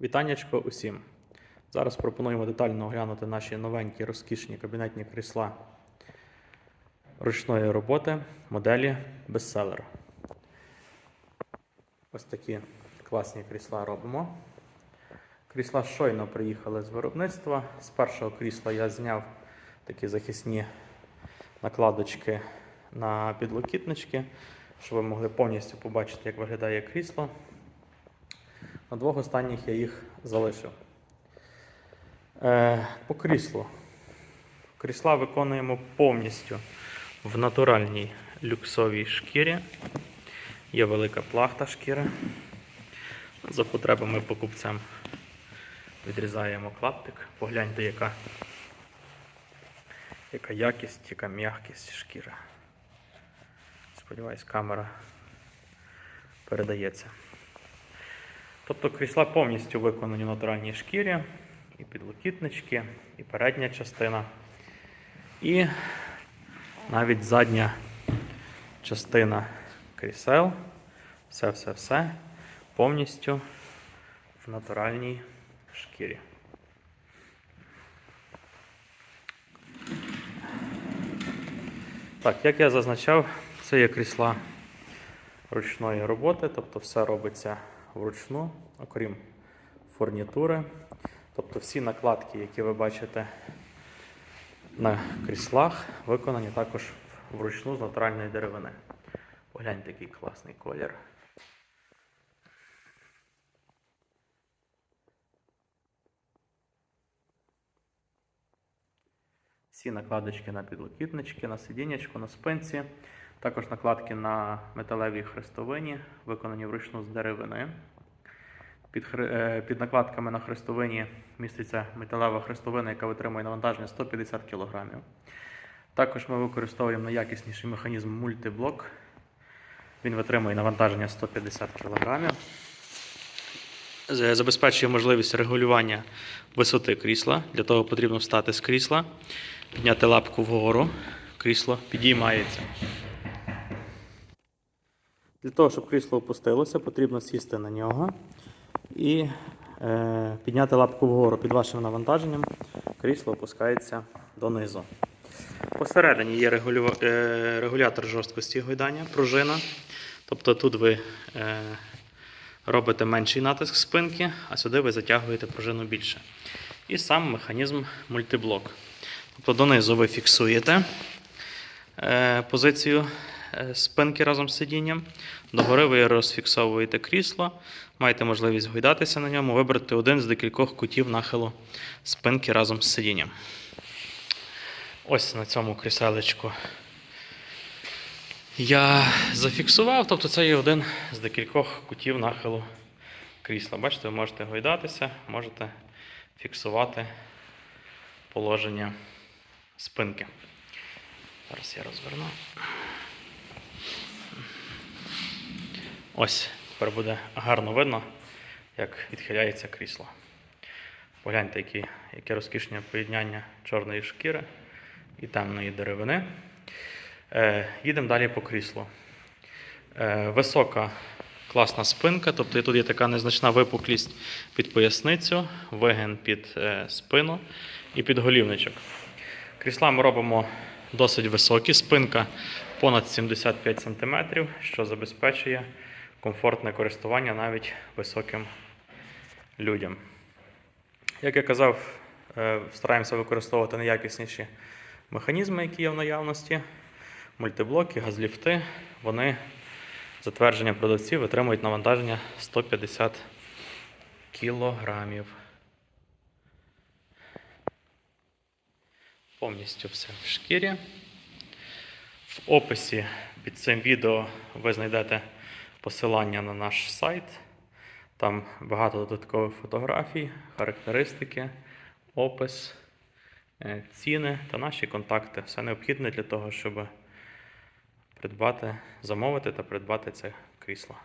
Вітаннячко усім. Зараз пропонуємо детально оглянути наші новенькі розкішні кабінетні крісла ручної роботи моделі Bestseller. Ось такі класні крісла робимо. Крісла щойно приїхали з виробництва. З першого крісла я зняв такі захисні накладочки на підлокітнички, щоб ви могли повністю побачити, як виглядає крісло. На двох останніх я їх залишив. Е, по кріслу. Крісла виконуємо повністю в натуральній люксовій шкірі. Є велика плахта шкіри. За потребами покупцям відрізаємо клаптик. Погляньте, яка, яка якість, яка м'якість шкіри. Сподіваюсь, камера передається. Тобто крісла повністю виконані в натуральній шкірі, і підлокітнички, і передня частина, і навіть задня частина крісел. Все-все-все повністю в натуральній шкірі. Так, як я зазначав, це є крісла ручної роботи, тобто все робиться вручну, окрім фурнітури. Тобто всі накладки, які ви бачите на кріслах, виконані також вручну з натуральної деревини. Погляньте, який класний колір. Всі накладочки на підлокітнички, на сидіннячку, на спинці. Також накладки на металевій хрестовині, виконані вручну з деревини. Під, хре- е, під накладками на хрестовині міститься металева хрестовина, яка витримує навантаження 150 кг. Також ми використовуємо найякісніший механізм мультиблок. Він витримує навантаження 150 кг. Забезпечує можливість регулювання висоти крісла. Для того потрібно встати з крісла, підняти лапку вгору. Крісло підіймається. Для того, щоб крісло опустилося, потрібно сісти на нього і е, підняти лапку вгору під вашим навантаженням. Крісло опускається донизу. Посередині є регулюва- е, регулятор жорсткості гойдання, пружина. Тобто тут ви е, робите менший натиск спинки, а сюди ви затягуєте пружину більше. І сам механізм мультиблок. Тобто донизу ви фіксуєте е, позицію спинки разом з сидінням. Догори ви розфіксовуєте крісло, маєте можливість гойдатися на ньому, вибрати один з декількох кутів нахилу спинки разом з сидінням. Ось на цьому кріселечку я зафіксував, тобто це є один з декількох кутів нахилу крісла. Бачите, ви можете гойдатися, можете фіксувати положення спинки. Зараз я розверну. Ось, тепер буде гарно видно, як відхиляється крісло. Погляньте, які, яке розкішне поєднання чорної шкіри і темної деревини. Е, їдемо далі по кріслу. Е, висока класна спинка, тобто тут є така незначна випуклість під поясницю, вигин під е, спину і під голівничок. Крісла ми робимо досить високі, спинка понад 75 см, що забезпечує комфортне користування навіть високим людям. Як я казав, е, стараємося використовувати найякісніші механізми, які є в наявності. Мультиблоки, газліфти, вони затвердження продавців витримують навантаження 150 кілограмів. Повністю все в шкірі. В описі під цим відео ви знайдете посилання на наш сайт. Там багато додаткових фотографій, характеристики, опис, е, ціни та наші контакти. Все необхідне для того, щоб придбати, замовити та придбати це крісло.